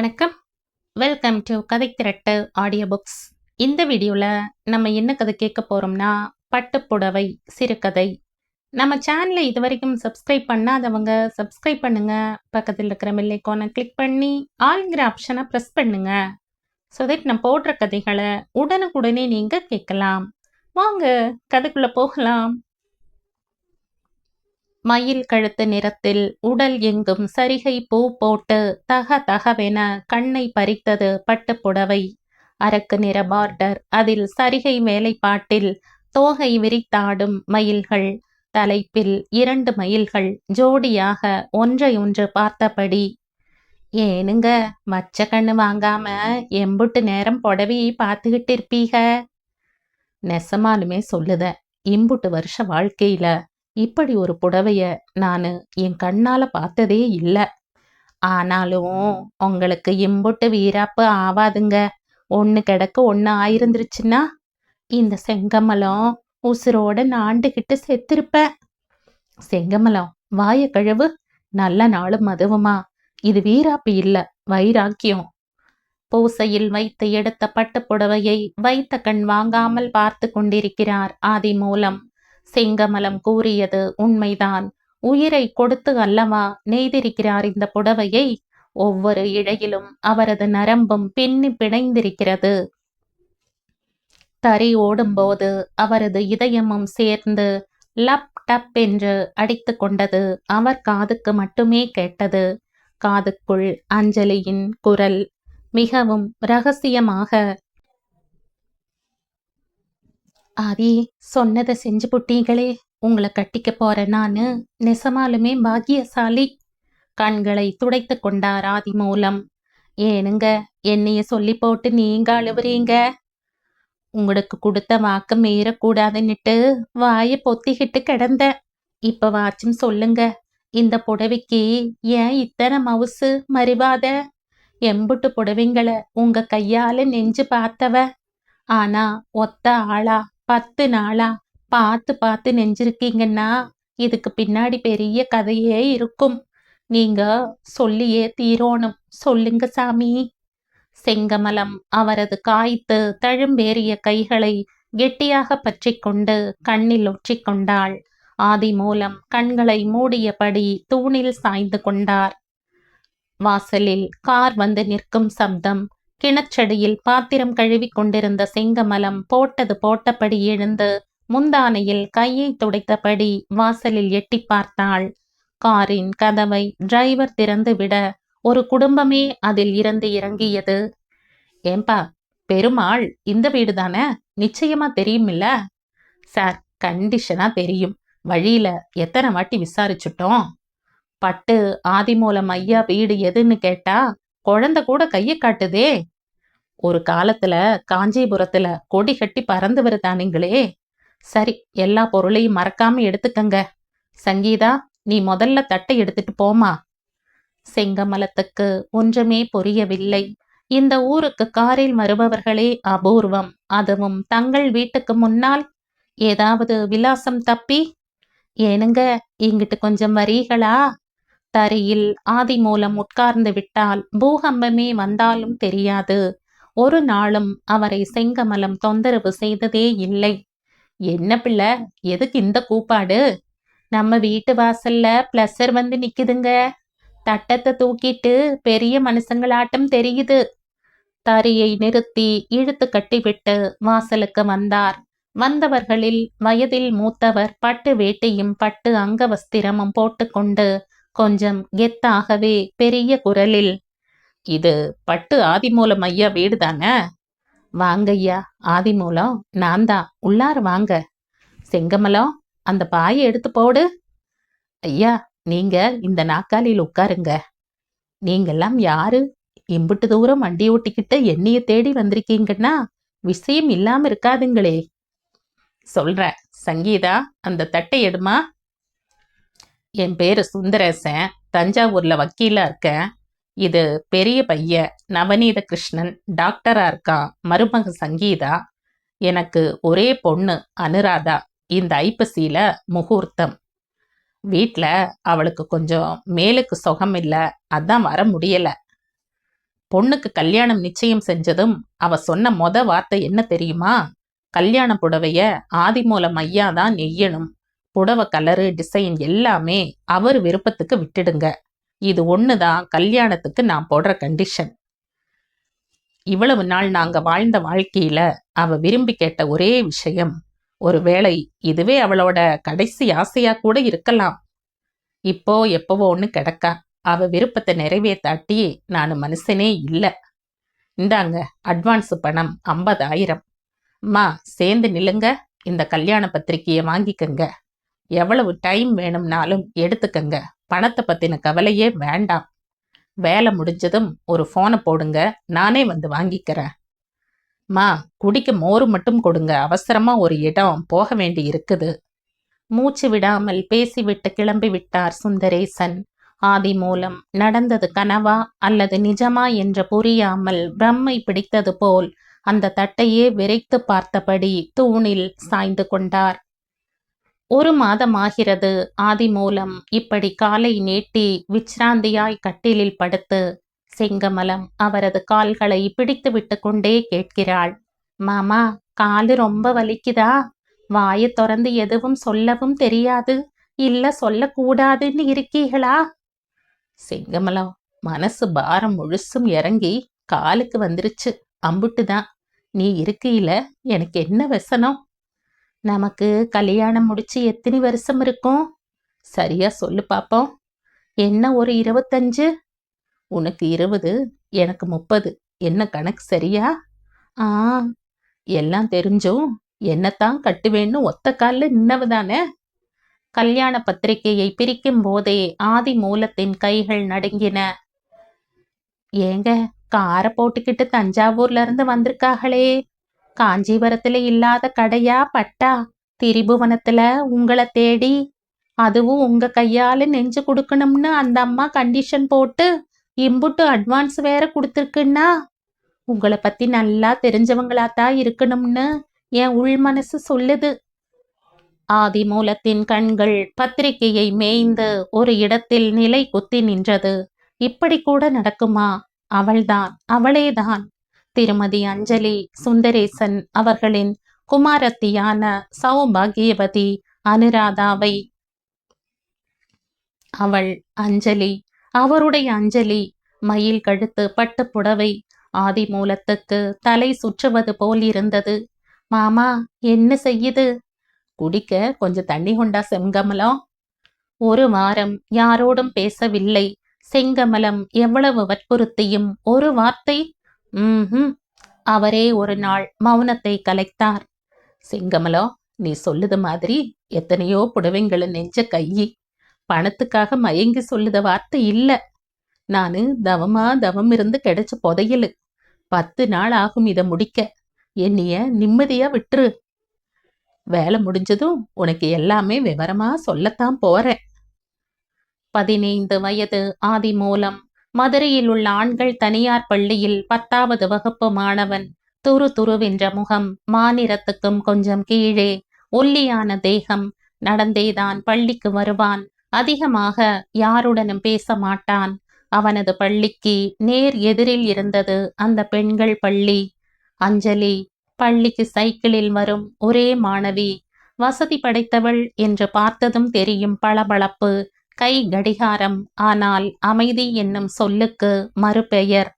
வணக்கம். Welcome to கதை திரட்டு audio books இந்த வீடியோவில் நம்ம என்ன கதை கேட்க போகிறோம்னா பட்டுப்புடவை சிறுகதை. நம்ம சேனலை இது வரைக்கும் சப்ஸ்கிரைப் பண்ணாதவங்க சப்ஸ்கிரைப் பண்ணுங்க. பக்கத்தில் இருக்கிற மில்லைக்கோனை கிளிக் பண்ணி ஆளுங்கிற ஆப்ஷனை ப்ரெஸ் பண்ணுங்க. ஸோ தட் நான் போடுற கதைகளை உடனுக்குடனே நீங்கள் கேட்கலாம். வாங்க கதைக்குள்ளே போகலாம். மயில் கழுத்து நிறத்தில் உடல் எங்கும் சரிகை பூ போட்டு தக தகவென கண்ணை பறித்தது பட்டுப் புடவை அரக்கு நிற பார்டர் அதில் சரிகை வேலைப்பாட்டில் தோகை விரித்தாடும் மயில்கள். தலைப்பில் இரண்டு மயில்கள் ஜோடியாக ஒன்றை ஒன்று பார்த்தபடி ஏனுங்க மச்ச கண்ணு வாங்காம எம்புட்டு நேரம் புடவையை பார்த்துக்கிட்டு இருப்பீக? நெசமாலுமே சொல்லுத இம்புட்டு வருஷ வாழ்க்கையில இப்படி ஒரு புடவைய நான் என் கண்ணால பார்த்ததே இல்லை. ஆனாலும் உங்களுக்கு இம்புட்டு வீராப்பு ஆவாதுங்க. ஒன்று கிடக்க ஒன்று ஆயிருந்துருச்சுன்னா இந்த செங்கமலம் உசுரோட நாண்டுகிட்டு செத்திருப்பேன். செங்கமலம் வாய கழுவு நல்ல நாளும் மதுவுமா. இது வீராப்பு இல்ல வைராக்கியம். பூசையில் வைத்து எடுத்த பட்டுப் புடவையை வைத்த கண் வாங்காமல் பார்த்து கொண்டிருக்கிறார் ஆதி மூலம் செங்கமலம் கூறியது உண்மைதான். உயிரை கொடுத்து அல்லவா நெய்திருக்கிறார் இந்த புடவையை? ஒவ்வொரு இழையிலும் அவரது நரம்பும் பின்னி பிணைந்திருக்கிறது. தறி ஓடும்போது அவரது இதயமும் சேர்ந்து லப் டப் என்று அடித்து கொண்டது அவர் காதுக்கு மட்டுமே கேட்டது. காதுக்குள் அஞ்சலியின் குரல் மிகவும் ரகசியமாக ஆதி சொன்னதை செஞ்சு புட்டீங்களே. உங்களை கட்டிக்க போற நானு. நெசமாலுமே பாக்கியசாலி. கண்களை துடைத்து கொண்டார் ஆதி மூலம். ஏனுங்க என்னைய சொல்லி போட்டு நீங்க அழுவுறீங்க? உங்களுக்கு கொடுத்த வாக்கு மீறக்கூடாதுன்னுட்டு வாயை பொத்திக்கிட்டு கிடந்த இப்ப வாச்சும் சொல்லுங்க. இந்த புடவைக்கு ஏன் இத்தனை மவுசு? மறிவாத? எம்புட்டு புடவைங்களை உங்க கையால நெஞ்சு பார்த்தவ. ஆனா ஒத்த ஆளா? பத்து நாளா? பார்த்து பார்த்து நெஞ்சிருக்கீங்கன்னா இதுக்கு பின்னாடி பெரிய கதையே இருக்கும். நீங்க சொல்லியே தீரோணும். சொல்லுங்க சாமி. செங்கமலம் அவரது காய்த்து தழும்பேறிய கைகளை கெட்டியாக பற்றி கொண்டு கண்ணில் ஒற்றிக்கொண்டாள் ஆதி மூலம் கண்களை மூடியபடி தூணில் சாய்ந்து கொண்டார். வாசலில் கார் வந்து நிற்கும் சப்தம் கிணச்சடியில் பாத்திரம் கழுவி கொண்டிருந்த செங்கமலம் போட்டது போட்டபடி எழுந்து முந்தானையில் கையை துடைத்தபடி வாசலில் எட்டி பார்த்தாள். காரின் கதவை டிரைவர் திறந்து விட ஒரு குடும்பமே அதில் இருந்து இறங்கியது. ஏம்பா பெருமாள் இந்த வீடு தானே நிச்சயமா தெரியுமில்ல? சார் கண்டிஷனா தெரியும். வழியில எத்தனை வாட்டி விசாரிச்சுட்டோம். பட்டு ஆதிமூலம் ஐயா வீடு எதுன்னு கேட்டா குழந்தை கூட கையை காட்டுதே. ஒரு காலத்துல காஞ்சிபுரத்துல கொடி கட்டி பறந்து வருதானுங்களே சரி எல்லா பொருளையும் மறக்காம எடுத்துக்கங்க. சங்கீதா நீ முதல்ல தட்டை எடுத்துட்டு போமா செங்கமலத்துக்கு ஒன்றுமே புரியவில்லை. இந்த ஊருக்கு காரில் வருபவர்களே அபூர்வம். அதுவும் தங்கள் வீட்டுக்கு முன்னால். ஏதாவது விலாசம் தப்பி? ஏனுங்க இங்கிட்டு கொஞ்சம் வரீகளா தரையில் ஆதி மூலம் உட்கார்ந்து விட்டால் பூகம்பமே வந்தாலும் தெரியாது. ஒரு நாளும் அவரை செங்கமலம் தொந்தரவு செய்ததே இல்லை. என்ன பிள்ளை எதுக்கு இந்த கூப்பாடு? நம்ம வீட்டு வாசல்ல பிளஸர் வந்து நிக்குதுங்க. தட்டத்தை தூக்கிட்டு பெரிய மனுஷங்களாட்டம் தெரியுது. தறியை நிறுத்தி இழுத்து கட்டிவிட்டு வாசலுக்கு வந்தார். வந்தவர்களில் வயதில் மூத்தவர் பட்டு வேட்டையும் பட்டு அங்கவஸ்திரமும் போட்டுக்கொண்டு கொஞ்சம் கெத்தாகவே பெரிய குரலில் இது பட்டு ஆதிமூலம் ஐயா வீடு தானே வாங்க ஐயா ஆதிமூலம் நான் தான். உள்ளார வாங்க. செங்கமலம் அந்த பாயை எடுத்து போடு. ஐயா நீங்க இந்த நாக்காலியில் உட்காருங்க. நீங்கெல்லாம் யாரு? இம்புட்டு தூரம் வண்டி ஓட்டிக்கிட்டு என்னைய தேடி வந்திருக்கீங்கன்னா விஷயம் இல்லாம இருக்காதுங்களே. சொல்ற சங்கீதா அந்த தட்டை எடுமா? என் பேர் சுந்தரேசன். தஞ்சாவூரில் வக்கீலாக இருக்கேன். இது பெரிய பையன். நவநீத கிருஷ்ணன் டாக்டராக இருக்கான் மருமக சங்கீதா. எனக்கு ஒரே பொண்ணு அனுராதா. இந்த ஐப்பசியில் முகூர்த்தம். வீட்டில் அவளுக்கு கொஞ்சம் மேலுக்கு சுகம் இல்லை. அதான் வர முடியல. பொண்ணுக்கு கல்யாணம் நிச்சயம் செஞ்சதும் அவ சொன்ன மொத வார்த்தை என்ன தெரியுமா? கல்யாண புடவைய ஆதிமூலம் ஐயா தான் நெய்யணும். புடவை கலரு டிசைன் எல்லாமே அவர் விருப்பத்துக்கு விட்டுடுங்க. இது ஒண்ணுதான் கல்யாணத்துக்கு நான் போடுற கண்டிஷன் இவ்வளவு நாள் நாங்க வாழ்ந்த வாழ்க்கையில அவ விரும்பி கேட்ட ஒரே விஷயம் ஒருவேளை இதுவே அவளோட கடைசி ஆசையா கூட இருக்கலாம். இப்போ எப்பவோ ஒன்று கிடக்கா அவ விருப்பத்தை நிறைவேற்றாட்டி நான் மனுஷனே இல்ல. இந்தாங்க அட்வான்ஸ் பணம் ஐம்பதாயிரம். அம்மா சேர்ந்து நில்லுங்க இந்த கல்யாண பத்திரிகையை வாங்கிக்கங்க. எவ்வளவு டைம் வேணும்னாலும் எடுத்துக்கங்க. பணத்தை பத்தின கவலையே வேண்டாம். வேலை முடிஞ்சதும் ஒரு ஃபோனை போடுங்க. நானே வந்து வாங்கிக்கிறேன். மா குடிக்க மோறு மட்டும் கொடுங்க. அவசரமா ஒரு இடம் போக வேண்டி இருக்குது. மூச்சு விடாமல் பேசிவிட்டு கிளம்பி விட்டார் சுந்தரேசன். ஆதி மூலம் நடந்தது கனவா அல்லது நிஜமா என்று புரியாமல் பிரம்மை பிடித்தது போல் அந்த தட்டையே விரைத்து பார்த்தபடி தூணில் சாய்ந்து கொண்டார். ஒரு மாதமாகிறது. ஆதி மூலம் இப்படி காலை நீட்டி விச்ராந்தியாய் கட்டிலில் படுத்து செங்கமலம் அவரது கால்களை பிடித்து விட்டு கொண்டே கேட்கிறாள். மாமா காலு ரொம்ப வலிக்குதா? வாயை திறந்து எதுவும் சொல்லவும் தெரியாது. இல்ல சொல்லக்கூடாதுன்னு இருக்கீங்களா செங்கமலம் மனசு பாரம் முழுசும் இறங்கி காலுக்கு வந்துருச்சு. அம்புட்டுதான். நீ இருக்கையில எனக்கு என்ன வசனம்? நமக்கு கல்யாணம் முடிச்சு எத்தனை வருஷம் இருக்கும்? சரியா சொல்லு பாப்போம். என்ன ஒரு இருபத்தஞ்சு? உனக்கு இருபது எனக்கு முப்பது. என்ன கணக்கு சரியா? ஆ எல்லாம் தெரிஞ்சும் என்னத்தான் கட்டுவேன்னு ஒத்த காலில் நின்னவுதானே? கல்யாண பத்திரிகையை பிரிக்கும் போதே ஆதி மூலத்தின் கைகள் நடுங்கின. ஏங்க காரை போட்டுக்கிட்டு தஞ்சாவூர்ல இருந்து வந்திருக்காங்களே காஞ்சிபுரத்துல இல்லாத கடையா பட்டா? திரிபுவனத்துல உங்களை தேடி அதுவும் உங்க கையால நெஞ்சு கொடுக்கணும்னு அந்த அம்மா கண்டிஷன் போட்டு இம்புட்டு அட்வான்ஸ் வேற கொடுத்துருக்குன்னா உங்களை பத்தி நல்லா தெரிஞ்சவங்களாத்தான் இருக்கணும்னு என் உள் மனசு சொல்லுது. ஆதி மூலத்தின் கண்கள் பத்திரிகையை மேய்ந்து ஒரு இடத்தில் நிலை குத்தி நின்றது. இப்படி கூட நடக்குமா? அவள்தான் அவளேதான். திருமதி அஞ்சலி சுந்தரேசன் அவர்களின் குமாரத்தியான சௌபாகியவதி அனுராதாவை. அவள் அஞ்சலி அவருடைய அஞ்சலி மயில் கழுத்து பட்டு புடவை ஆதி மூலத்துக்கு தலை சுற்றுவது போல் இருந்தது. மாமா என்ன செய்யுது? குடிக்க கொஞ்சம் தண்ணி கொண்டா செங்கமலம் ஒரு வாரம் யாரோடும் பேசவில்லை. செங்கமலம் எவ்வளவு வற்புறுத்தியும் ஒரு வார்த்தை ம் அவரே ஒரு நாள் மௌனத்தை கலைத்தார். சிங்கமலோ நீ சொல்லுத மாதிரி எத்தனையோ புடவைங்களை நெஞ்ச கையி. பணத்துக்காக மயங்கி சொல்லுத வார்த்தை இல்ல. நானு தவமா தவம் இருந்து கிடைச்ச புதையலு. பத்து நாள் ஆகும் இதை முடிக்க. என்னைய நிம்மதியா விட்டுரு. வேலை முடிஞ்சதும் உனக்கு எல்லாமே விவரமா சொல்லத்தான் போறேன். பதினைந்து வயது ஆதி மூலம் மதுரையில் உள்ள ஆண்கள் தனியார் பள்ளியில் பத்தாவது வகுப்பு மாணவன். துரு துருவென்ற முகம் மாநிலத்துக்கும் கொஞ்சம் கீழே. ஒல்லியான தேகம் நடந்தேதான் பள்ளிக்கு வருவான். அதிகமாக யாருடனும் பேச மாட்டான். அவனது பள்ளிக்கு நேர் எதிரில் இருந்தது அந்த பெண்கள் பள்ளி. அஞ்சலி பள்ளிக்கு சைக்கிளில் வரும் ஒரே மாணவி. வசதி படைத்தவள் என்று பார்த்ததும் தெரியும் பளபளப்பு. கை கடிகாரம். ஆனால் அமைதி என்னும் சொல்லுக்கு மறுபெயர்.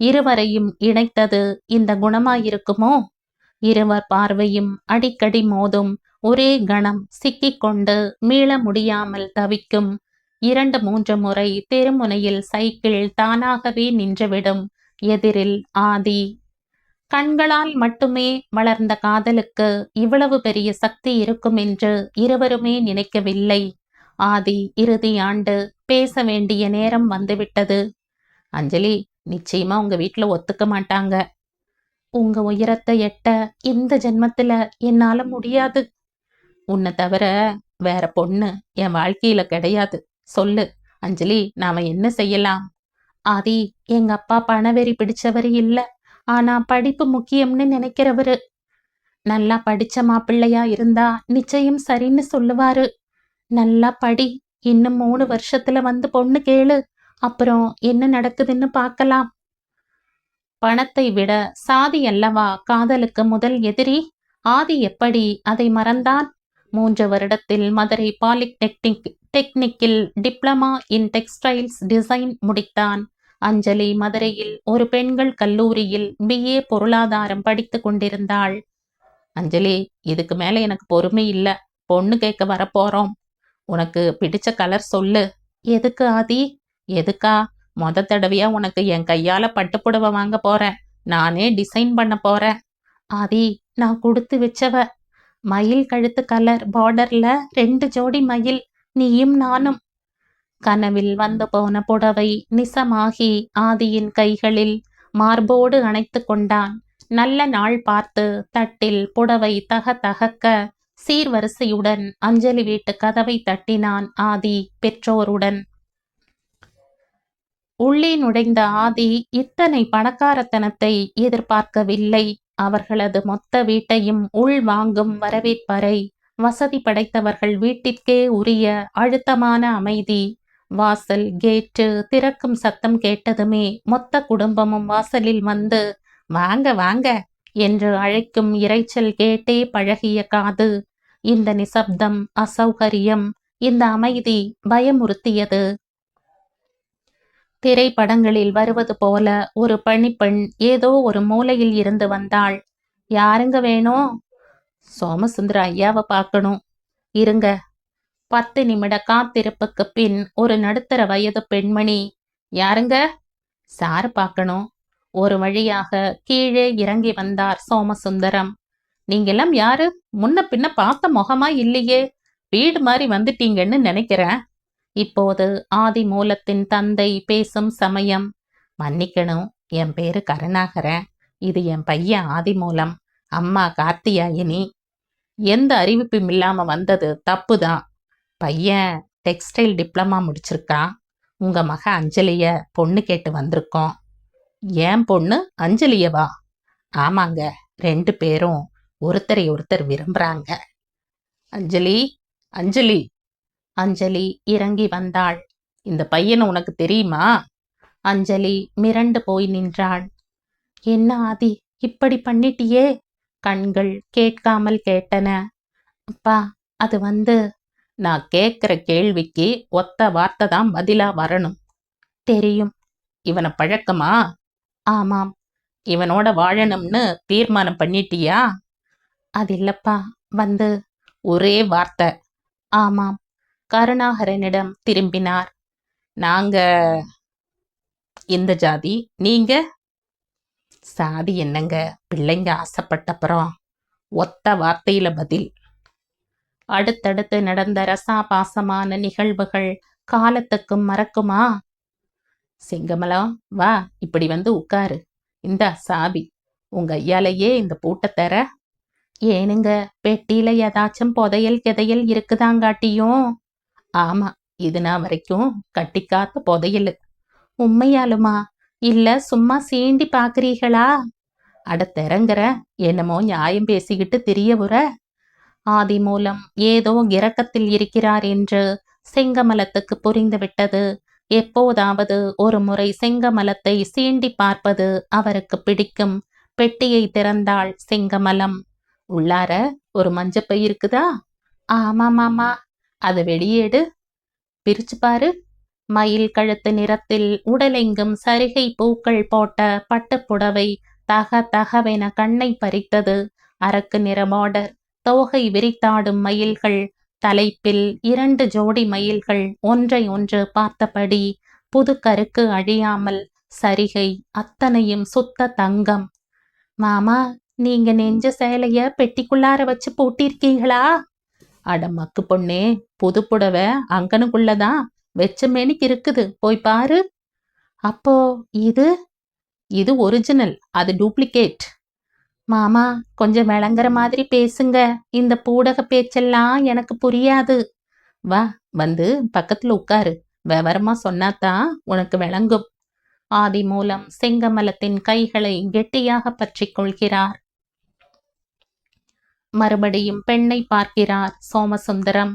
இருவரையும் இணைத்தது இந்த குணமாயிருக்குமோ? இருவர் பார்வையும் அடிக்கடி மோதும் ஒரே கணம் சிக்கிக்கொண்டு மீள முடியாமல் தவிக்கும். இரண்டு மூன்று முறை தெருமுனையில் சைக்கிள் தானாகவே நின்றுவிடும் எதிரில் ஆதி. கண்களால் மட்டுமே வளர்ந்த காதலுக்கு இவ்வளவு பெரிய சக்தி இருக்கும் என்று இருவருமே நினைக்கவில்லை. ஆதி இறுதி ஆண்டு பேச வேண்டிய நேரம் வந்துவிட்டது. அஞ்சலி நிச்சயமா உங்க வீட்டுல ஒத்துக்க மாட்டாங்க. உங்க உயரத்தை எட்ட இந்த ஜென்மத்துல என்னால முடியாது. உன்னை தவிர வேற பொண்ணு என் வாழ்க்கையில கிடையாது. சொல்லு அஞ்சலி நாம என்ன செய்யலாம்? ஆதி எங்க அப்பா பணவெறி பிடிச்சவர் இல்ல. ஆனா படிப்பு முக்கியம்னு நினைக்கிறவரு. நல்லா படிச்ச மாப்பிள்ளையா இருந்தா நிச்சயம் சரின்னு சொல்லுவாரு. நல்லா படி. இன்னும் மூணு வருஷத்துல வந்து பொண்ணு கேளு. அப்புறம் என்ன நடக்குதுன்னு பார்க்கலாம். பணத்தை விட சாதி அல்லவா காதலுக்கு முதல் எதிரி? ஆதி எப்படி? அதை மறந்தான். மூன்று வருடத்தில் மதுரை பாலிடெக்னிக் டெக்னிக்கில் டிப்ளமா இன் டெக்ஸ்டைல்ஸ் டிசைன் முடித்தான். அஞ்சலி மதுரையில் ஒரு பெண்கள் கல்லூரியில் பிஏ பொருளாதாரம் படித்து கொண்டிருந்தாள். அஞ்சலி இதுக்கு மேல எனக்கு பொறுமை இல்ல. பொண்ணு கேட்க வரப்போறோம் உனக்கு பிடிச்ச கலர் சொல்லு. எதுக்கு ஆதி? எதுக்கா? மொத தடவையா உனக்கு என் கையால பட்டுப்புடவை வாங்க போறேன். நானே டிசைன் பண்ண போறேன். ஆதி நான் கொடுத்து வச்சவ. மயில் கழுத்து கலர் பார்டர்ல ரெண்டு ஜோடி மயில். நீயும் நானும். கனவில் வந்து போன புடவை நிசமாகி ஆதியின் கைகளில் மார்போடு அணைத்து கொண்டான். நல்ல நாள் பார்த்து தட்டில் புடவை தக தகக்க சீர்வரிசையுடன் அஞ்சலி வீட்டு கதவை தட்டினான் ஆதி பெற்றோருடன். உள்ளே நுழைந்த ஆதி இத்தனை பணக்காரத்தனத்தை எதிர்பார்க்கவில்லை. அவர்களது மொத்த வீட்டையும் உள் வாங்கும் வரவேற்பறை வசதி படைத்தவர்கள் வீட்டிற்கே உரிய அழுத்தமான அமைதி. வாசல் கேட்டு திறக்கும் சத்தம் கேட்டதுமே மொத்த குடும்பமும் வாசலில் வந்து வாங்க வாங்க என்று அழைக்கும் இரைச்சல் கேட்டே பழகிய காது இந்த நிசப்தம் அசௌகரியம் இந்த அமைதி பயமுறுத்தியது. திரைப்படங்களில் வருவது போல ஒரு பணிப்பெண் ஏதோ ஒரு மூலையில் இருந்து வந்தாள். யாருங்க வேணும் சோமசுந்தர ஐயாவை பார்க்கணும். இருங்க. பத்து நிமிட காத்திருப்புக்கு பின் ஒரு நடுத்தர வயது பெண்மணி. யாருங்க? சார் பார்க்கணும். ஒரு வழியாக கீழே இறங்கி வந்தார் சோமசுந்தரம். நீங்கெல்லாம் யாரு? முன்ன பின்ன பார்த்த முகமா இல்லையே. வீடு மாதிரி வந்துட்டீங்கன்னு நினைக்கிறேன். இப்போது ஆதி மூலத்தின் தந்தை பேசும் சமயம். மன்னிக்கணும். என் பேரு கருணாகரன். இது என் பையன் ஆதி மூலம். அம்மா கார்த்தியாயினி. எந்த அறிவிப்பும் இல்லாம வந்தது தப்புதான். பையன் டெக்ஸ்டைல் டிப்ளமா முடிச்சிருக்கான். உங்க மக அஞ்சலிய பொண்ணு கேட்டு வந்திருக்கோம். ஏன் பொண்ணு அஞ்சலியவா? ஆமாங்க. ரெண்டு பேரும் ஒருத்தரை ஒருத்தர் விரும்புறாங்க. அஞ்சலி அஞ்சலி அஞ்சலி இறங்கி வந்தாள். இந்த பையனை உனக்கு தெரியுமா? அஞ்சலி மிரண்டு போய் நின்றாள். என்ன ஆதி இப்படி பண்ணிட்டியே? கண்கள் கேட்காமல் கேட்டன. அப்பா அது வந்து நான் கேட்குற கேள்விக்கு ஒத்த வார்த்தை தான் பதிலா வரணும். தெரியும். இவனை பழக்கமா? ஆமாம். இவனோட வாழணும்னு தீர்மானம் பண்ணிட்டியா? அது இல்லப்பா. வந்து ஒரே வார்த்தை. ஆமாம். கருணாகரனிடம் திரும்பினார். நாங்க இந்த ஜாதி? நீங்க? சாதி என்னங்க? பிள்ளைங்க ஆசைப்பட்டப்புறம் ஒத்த வார்த்தையில பதில். அடுத்தடுத்து நடந்த ரசாபாசமான நிகழ்வுகள் காலத்துக்கும் மறக்குமா? சிங்கமலம் வா இப்படி வந்து உட்காரு. இந்த சாவி உங்க ஐயாலேயே இந்த பூட்டை தர. ஏனுங்க பெட்டியில ஏதாச்சும் புதையல் கிதையல் இருக்குதாங்காட்டியும் ஆமா இது நான் வரைக்கும் கட்டிக்காத்த புதையல். உண்மையாலுமா? இல்ல சும்மா சீண்டி பாக்குறீங்களா அட திறங்குற என்னமோ நியாயம் பேசிக்கிட்டு தெரியவுற ஆதி மூலம் ஏதோ இறக்கத்தில் இருக்கிறார் என்று செங்கமலத்துக்கு புரிந்துவிட்டது எப்போதாவது ஒரு முறை செங்கமலத்தை சீண்டி பார்ப்பது அவருக்கு பிடிக்கும். பெட்டியை திறந்தாள் செங்கமலம் உள்ளார ஒரு மஞ்சப்பை இருக்குதா? ஆமாமாமா அதை வெளியேடு பிரிச்சு பாரு. மயில் கழுத்து நிறத்தில் உடலெங்கும் சரிகை பூக்கள் போட்ட பட்டுப்புடவை தக தகவென கண்ணை பறித்தது. அரக்கு நிற பார்டர் தோகை விரித்தாடும் மயில்கள் தலைப்பில் இரண்டு ஜோடி மயில்கள் ஒன்றை ஒன்று பார்த்தபடி புது கருக்கு அழியாமல் சரிகை அத்தனையும் சுத்த தங்கம். மாமா நீங்க நெஞ்ச சேலைய பெட்டிக்குள்ளார வச்சு பூட்டிருக்கீங்களா? அட மக்கு பொண்ணே புது புடவை அங்கனுக்குள்ளதான் வெச்ச மேனிக்கு இருக்குது. போய் பாரு. அப்போ இது? இது ஒரிஜினல் அது டூப்ளிகேட் மாமா கொஞ்சம் விளங்குற மாதிரி பேசுங்க. இந்த பூடக பேச்செல்லாம் எனக்கு புரியாது. வா வந்து பக்கத்துல உட்காரு. விவரமா சொன்னாதான் உனக்கு விளங்கும். ஆதி மூலம் செங்கமலத்தின் கைகளை கெட்டியாக பற்றிக் கொள்கிறார். மறுபடியும் பெண்ணை பார்க்கிறார் சோமசுந்தரம்.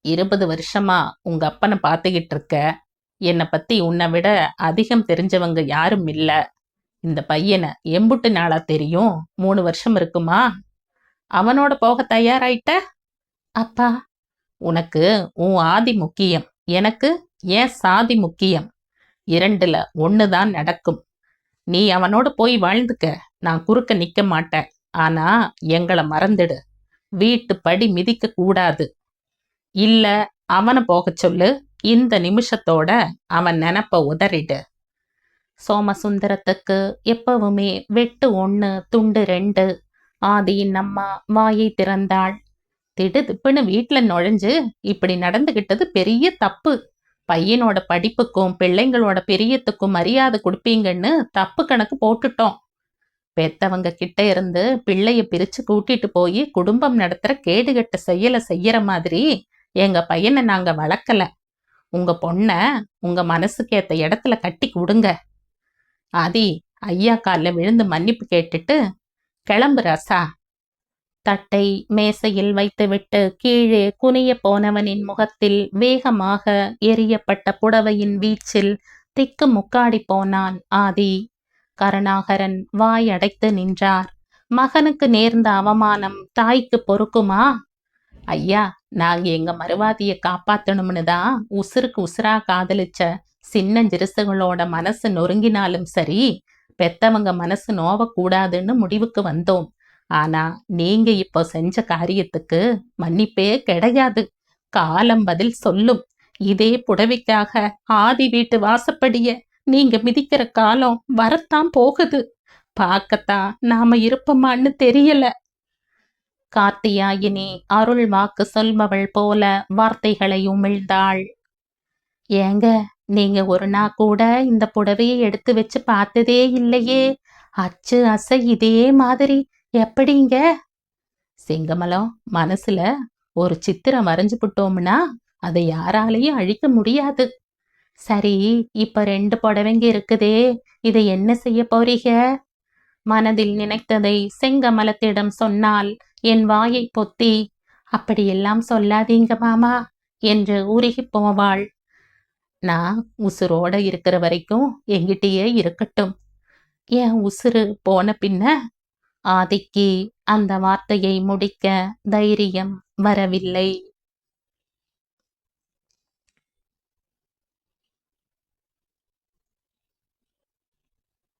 இருபது வருஷமா உங்க அப்பனை பார்த்துக்கிட்டு இருக்க. என்னை பத்தி உன்னை விட அதிகம் தெரிஞ்சவங்க யாரும் இல்ல. இந்த பையனை எம்புட்டு நாளா தெரியும். மூணு வருஷம் இருக்குமா? அவனோட போக தயாராயிட்ட? அப்பா. உனக்கு உன் ஆதி முக்கியம். எனக்கு ஏன் சாதி முக்கியம். இரண்டுல ஒண்ணுதான் நடக்கும். நீ அவனோட போய் வாழ்ந்துக்க. நான் குறுக்க நிக்க மாட்டேன். ஆனா எங்களை மறந்துடு. வீட்டு படி மிதிக்க கூடாது. இல்ல அவனை போகச் சொல்லு. இந்த நிமிஷத்தோட அவன் நினப்ப உதறிடு. சோமசுந்தரத்துக்கு எப்பவுமே வெட்டு ஒன்று துண்டு ரெண்டு. ஆதியின் அம்மா வாயை திறந்தாள். திடுதிப்புன்னு வீட்டில் நுழைஞ்சு இப்படி நடந்துகிட்டது பெரிய தப்பு. பையனோட படிப்புக்கும் பிள்ளைங்களோட பெரியத்துக்கும் மரியாதை கொடுப்பீங்கன்னு தப்பு கணக்கு போட்டுட்டோம். பெத்தவங்க கிட்ட இருந்து பிள்ளைய பிரிச்சு கூட்டிட்டு போய் குடும்பம் நடத்துற கேடுகட்ட செயலை செய்யற மாதிரி எங்க பையனை நாங்க வளர்க்கல. உங்க பொண்ண உங்க மனசுக்கு ஏத்த இடத்துல கட்டி கொடுங்க. ஆதி ஐயா காலில் விழுந்து மன்னிப்பு கேட்டுட்டு கிளம்பு ரசா. தட்டை மேசையில் வைத்துவிட்டு கீழே குனிய போனவனின் முகத்தில் வேகமாக எரியப்பட்ட புடவையின் வீச்சில் திக்கு முக்காடி போனான் ஆதி. கருணாகரன் வாய் அடைத்து நின்றார். மகனுக்கு நேர்ந்த அவமானம் தாய்க்கு பொறுக்குமா? ஐயா நாங்க எங்க மறுவாதிய காப்பாத்தணும்னு தான் உசுருக்கு உசுரா காதலிச்ச சின்னஞ்சிறுசுகளோட மனசு நொறுங்கினாலும் சரி பெத்தவங்க மனசு நோவக்கூடாதுன்னு முடிவுக்கு வந்தோம். ஆனா நீங்க இப்போ செஞ்ச காரியத்துக்கு மன்னிப்பே கிடையாது. காலம் பதில் சொல்லும். இதே புடவைக்காக ஆதி வீட்டு வாசப்படிய நீங்க மிதிக்கிற காலம் வரத்தான் போகுது. பார்க்கத்தான் நாம இருப்போமான்னு தெரியல. கார்த்தியாயினி அருள் வாக்கு சொல்பவள் போல வார்த்தைகளை உமிழ்ந்தாள் ஏங்க நீங்க ஒரு நாள் கூட இந்த புடவையை எடுத்து வச்சு பார்த்ததே இல்லையே. அச்சு அசை இதே மாதிரி. எப்படிங்க? சிங்கமலம் மனசுல ஒரு சித்திரம் வரைஞ்சு விட்டோம்னா அதை யாராலையும் அழிக்க முடியாது. சரி இப்ப ரெண்டு புடவைங்க இருக்குதே இதை என்ன செய்ய போறீங்க? மனதில் நினைத்ததை செங்கமலத்திடம் சொன்னால் என் வாயை பொத்தி அப்படியெல்லாம் சொல்லாதீங்க மாமா என்று உருகி போவாள். நான் உசுரோட இருக்கிற வரைக்கும் எங்கிட்டயே இருக்கட்டும். என் உசுறு போன பின்ன ஆதிக்கு அந்த வார்த்தையை முடிக்க தைரியம் வரவில்லை.